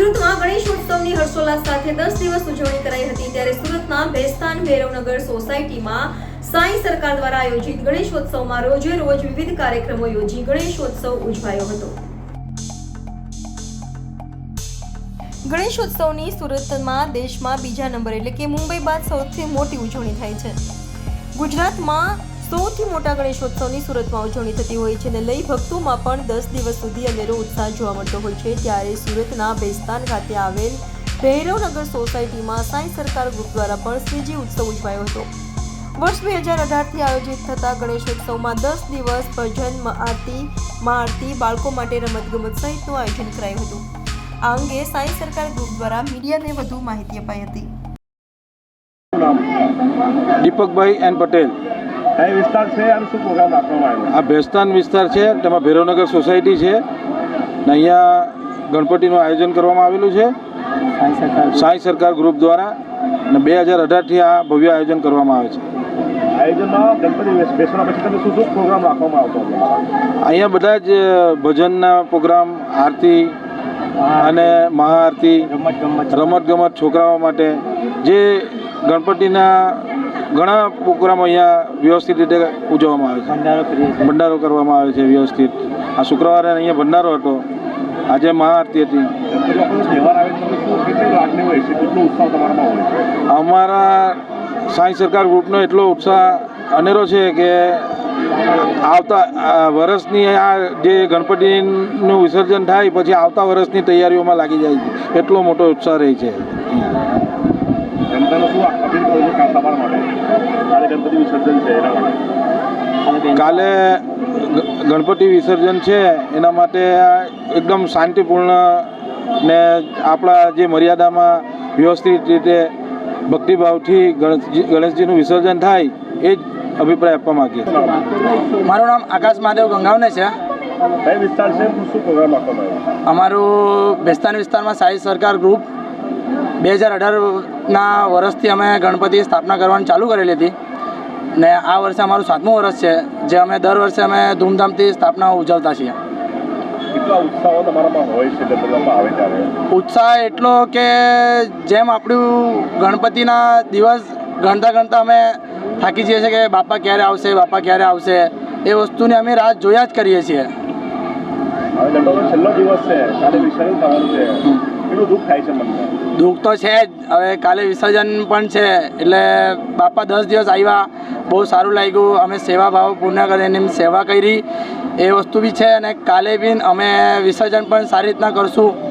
સુરતમાં ગણેશોત્સવની હર્ષોલ્લાસ સાથે દસ દિવસ ઉજવણી કરાઈ હતી ત્યારે સુરતના ભેસ્તાન ભૈરવનગર સોસાયટીમાં સાંઈ સરકાર દ્વારા આયોજિત ગણેશોત્સવમાં રોજે રોજ વિવિધ કાર્યક્રમો યોજી ગણેશોત્સવ ઉજવાયો હતો. ગણેશોત્સવની સુરતમાં દેશમાં બીજા નંબર એટલે કે મુંબઈ બાદ સૌથી મોટી ઉજવણી થાય છે. ગુજરાતમાં સૌથી મોટા ગણેશોત્સવની સુરતમાં ઉજવણી થતી હોય છે અને લઈ ભક્તોમાં પણ દસ દિવસ સુધી અનેરો ઉત્સાહ જોવા મળતો હોય છે. ત્યારે સુરતના બેસ્તાન ખાતે આવેલ ભૈરવનગર સોસાયટીમાં સાંઈ સરકાર ગ્રુપ દ્વારા પણ શ્રીજી ઉત્સવ ઉજવાયો હતો. વર્ષ બે હજાર અઢારથી આયોજિત થતા ગણેશોત્સવમાં દસ દિવસ ભજન આરતી મહાઆરતી બાળકો માટે રમતગમત સહિતનું આયોજન કરાયું હતું. આ અંગે સાંઈ સરકાર ગ્રુપ દ્વારા મીડિયાને વધુ માહિતી અપાઈ હતી. દીપકભાઈ એન પટેલ. કઈ વિસ્તાર છે અને શું પ્રોગ્રામ રાખવામાં આવ્યો આ ભેસ્તાન વિસ્તાર છે તેમાં ભૈરવનગર સોસાયટી છે ને અહીંયા ગણપતિનું આયોજન કરવામાં આવેલું છે. સાંઈ સરકાર ગ્રુપ. દ્વારા ને બે હજાર અઢારથી આ ભવ્ય આયોજન કરવામાં આવે છે. આયોજનમાં ગણપતિ બેસવા પછી તમે શું શું પ્રોગ્રામ રાખવામાં આવતો અહીંયા બધા જ ભજનના પ્રોગ્રામ આરતી અને મહાઆરતી રમત ગમત છોકરાઓ માટે જે ગણપતિના ઘણા પ્રોગ્રામો અહીંયા વ્યવસ્થિત રીતે ઉજવવામાં આવે છે. ભંડારો કરવામાં આવે છે વ્યવસ્થિત. આ શુક્રવારે અહીંયા ભંડારો હતો. આજે મહાઆરતી હતી. અમારા સાંઈ સરકાર ગ્રુપનો એટલો ઉત્સાહ અનેરો છે કે આવતા વર્ષની આ જે ગણપતિનું વિસર્જન થાય પછી આવતા વર્ષની તૈયારીઓમાં લાગી જાય છે. એટલો મોટો ઉત્સાહ રહે છે. જનતાને શું અપીલ કરો છો? તમારા માટે. કાલે ગણપતિ વિસર્જન છે એના માટે. કાલે ગ- ગણપતિ વિસર્જન છે એના માટે એકદમ શાંતિપૂર્ણ ને આપણા જે મર્યાદામાં વ્યવસ્થિત રીતે ભક્તિભાવથી ગણેશજી ગણેશજીનું વિસર્જન થાય એ જ અભિપ્રાય આપવા માંગીએ મારું નામ આકાશ મહાદેવ ગંગાવને છે. અમારું બેસ્તાન વિસ્તારમાં સાઈ સરકાર ગ્રુપ બે હજાર અઢારના વર્ષથી અમે ગણપતિ સ્થાપના કરવાની ચાલુ કરેલી હતી. ને આ વર્ષે અમારું સાતમું વર્ષ છે જે અમે દર વર્ષે અમે ધૂમધામથી સ્થાપના ઉજવતા છીએ. ઉત્સાહ એટલો કે જેમ આપણું ગણપતિના દિવસ ગણતા ગણતા અમે થાકી જઈએ છીએ કે બાપા ક્યારે આવશે બાપા ક્યારે આવશે એ વસ્તુની અમે રાહ જોયા જ કરીએ છીએ. છેલ્લો દિવસ છે દુઃખ થાય છે દુઃખ તો છે જ. હવે કાલે વિસર્જન પણ છે, એટલે બાપા દસ દિવસ આવ્યા. બહુ સારું લાગ્યું. અમે સેવા ભાવ પૂર્ણ કરી એની સેવા કરી. એ વસ્તુ બી છે અને કાલે બી અમે વિસર્જન પણ સારી રીતના કરશું.